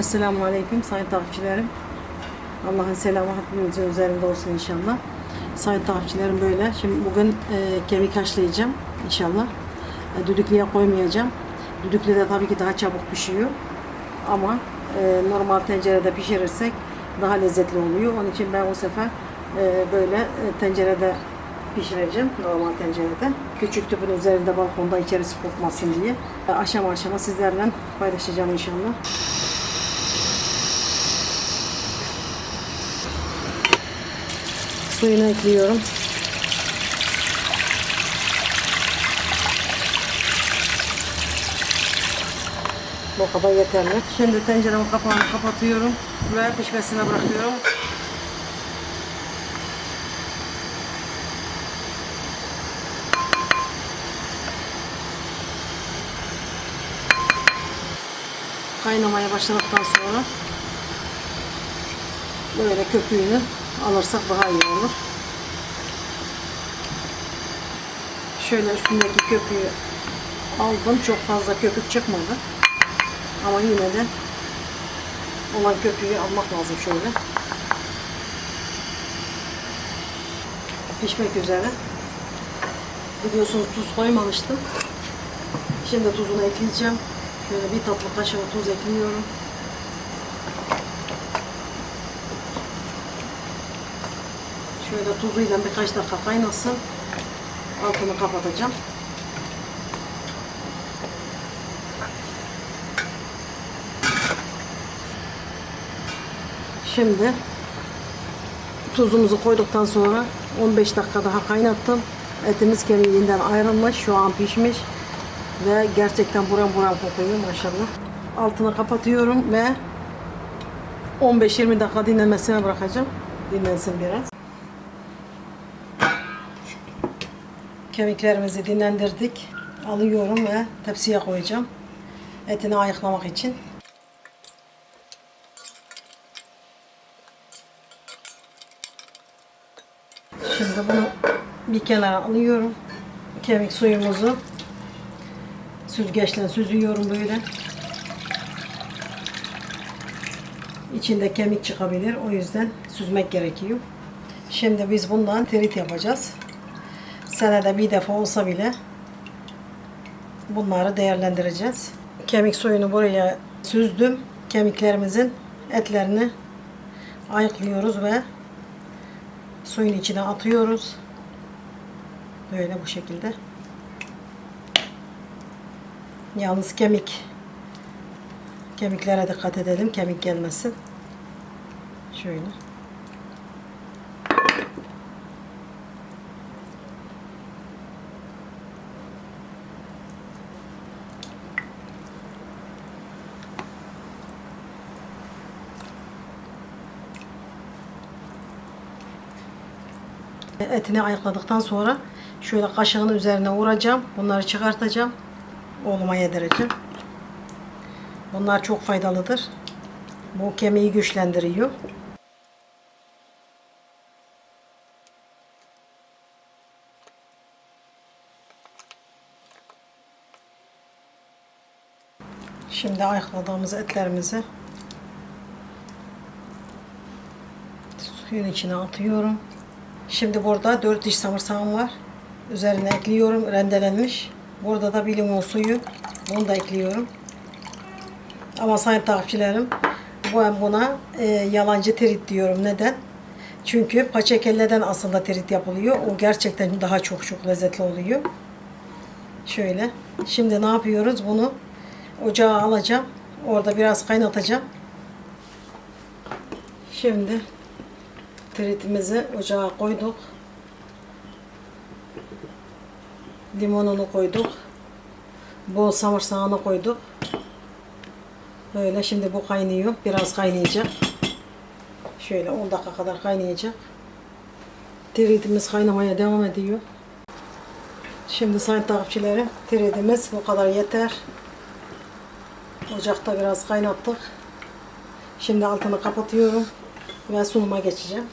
Esselamu Aleyküm sayın takipçilerim. Allah'ın selamı hepimizin üzerinde olsun inşallah. Sayın takipçilerim böyle. Şimdi bugün e, kemik haşlayacağım inşallah. E, düdüklüye koymayacağım. Düdüklü de tabii ki daha çabuk pişiyor. Ama e, normal tencerede pişirirsek daha lezzetli oluyor. Onun için ben o sefer e, böyle e, tencerede pişireceğim normal tencerede. Küçük tüpün üzerinde balkonda içerisi kokmasın diye. E, aşama aşama sizlerle paylaşacağım inşallah. Suyunu ekliyorum. Bu kadar yeterli. Şimdi tenceremin kapağını kapatıyorum ve pişmesine bırakıyorum. Kaynamaya başladıktan sonra böyle köpüğünü alırsak daha iyi olur. Şöyle üstündeki köpüğü aldım. Çok fazla köpük çıkmadı. Ama yine de olan köpüğü almak lazım şöyle. Pişmek üzere. Biliyorsunuz tuz koymamıştım. Şimdi tuzunu ekleyeceğim. Şöyle bir tatlı kaşığı tuz ekliyorum. Şöyle tuzuyla birkaç dakika kaynasın. Altını kapatacağım. Şimdi tuzumuzu koyduktan sonra 15 dakika daha kaynattım. Etimiz kemiğinden ayrılmış. Şu an pişmiş. Ve gerçekten buram buram kokuyor maşallah. Altını kapatıyorum ve 15-20 dakika dinlenmesine bırakacağım. Dinlensin biraz. Kemiklerimizi dinlendirdik. Alıyorum ve tepsiye koyacağım. Etini ayıklamak için. Şimdi bunu bir kenara alıyorum. Kemik suyumuzu süzgeçle süzüyorum böyle. İçinde kemik çıkabilir. O yüzden süzmek gerekiyor. Şimdi biz bundan terit yapacağız. Senede bir defa olsa bile bunları değerlendireceğiz. Kemik suyunu buraya süzdüm. Kemiklerimizin etlerini ayıklıyoruz ve suyun içine atıyoruz. Böyle bu şekilde. Yalnız kemik kemiklere dikkat edelim. Kemik gelmesin. Şöyle. Etini ayıkladıktan sonra şöyle kaşığın üzerine vuracağım. Bunları çıkartacağım. Oğluma yedireceğim. Bunlar çok faydalıdır. Bu kemiği güçlendiriyor. Şimdi ayıkladığımız etlerimizi suyun içine atıyorum. Şimdi burada 4 diş samırsağım var. Üzerine ekliyorum rendelenmiş. Burada da bir limon suyu. Bunu da ekliyorum. Ama sayın takipçilerim ben buna e, yalancı terit diyorum. Neden? Çünkü paçakelleden aslında terit yapılıyor. O gerçekten daha çok çok lezzetli oluyor. Şöyle. Şimdi ne yapıyoruz? Bunu ocağa alacağım. Orada biraz kaynatacağım. Şimdi Tritimizi ocağa koyduk. Limonunu koyduk. Bol samırsağını koyduk. Böyle şimdi bu kaynıyor. Biraz kaynayacak. Şöyle 10 dakika kadar kaynayacak. Tritimiz kaynamaya devam ediyor. Şimdi sayın takipçilerim tritimiz bu kadar yeter. Ocakta biraz kaynattık. Şimdi altını kapatıyorum ve sunuma geçeceğim.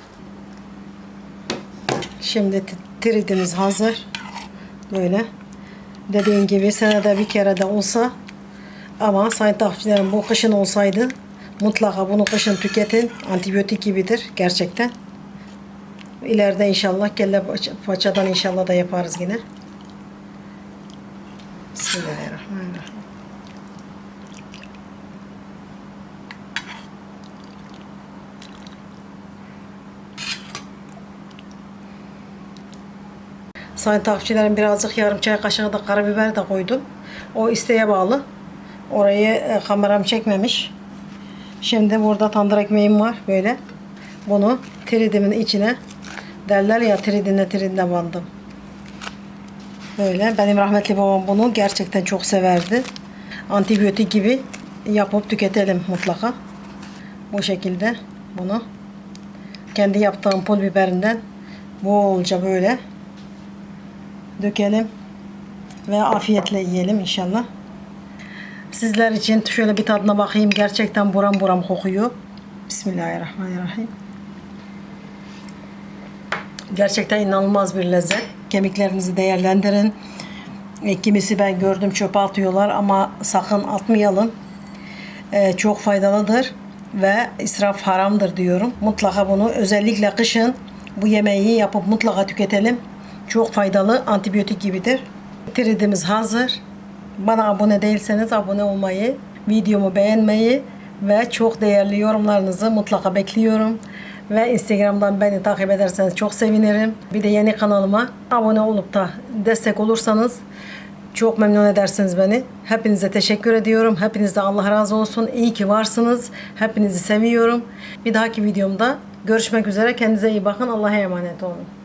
Şimdi tiridimiz hazır. Böyle. Dediğim gibi senede bir kere de olsa ama sayın takipçilerim bu kışın olsaydı Mutlaka bunu kışın tüketin. Antibiyotik gibidir gerçekten. İleride inşallah kelle paça- paçadan inşallah da yaparız yine. Bismillahirrahmanirrahim. Sayın takipçilerim birazcık yarım çay kaşığı da karabiber de koydum. O isteğe bağlı. Orayı e, kameram çekmemiş. Şimdi burada tandır ekmeğim var böyle. Bunu tridimin içine derler ya tridine tridine bandım. Böyle benim rahmetli babam bunu gerçekten çok severdi. Antibiyotik gibi yapıp tüketelim mutlaka. Bu şekilde bunu kendi yaptığım pul biberinden bolca böyle dökelim ve afiyetle yiyelim inşallah. Sizler için şöyle bir tadına bakayım. Gerçekten buram buram kokuyor. Bismillahirrahmanirrahim. Gerçekten inanılmaz bir lezzet. Kemiklerinizi değerlendirin. E, kimisi ben gördüm çöpe atıyorlar ama sakın atmayalım. E, çok faydalıdır ve israf haramdır diyorum. Mutlaka bunu özellikle kışın bu yemeği yapıp mutlaka tüketelim. Çok faydalı, antibiyotik gibidir. Tridimiz hazır. Bana abone değilseniz abone olmayı, videomu beğenmeyi ve çok değerli yorumlarınızı mutlaka bekliyorum. Ve Instagram'dan beni takip ederseniz çok sevinirim. Bir de yeni kanalıma abone olup da destek olursanız çok memnun edersiniz beni. Hepinize teşekkür ediyorum. Hepinizden Allah razı olsun. İyi ki varsınız. Hepinizi seviyorum. Bir dahaki videomda görüşmek üzere. Kendinize iyi bakın. Allah'a emanet olun.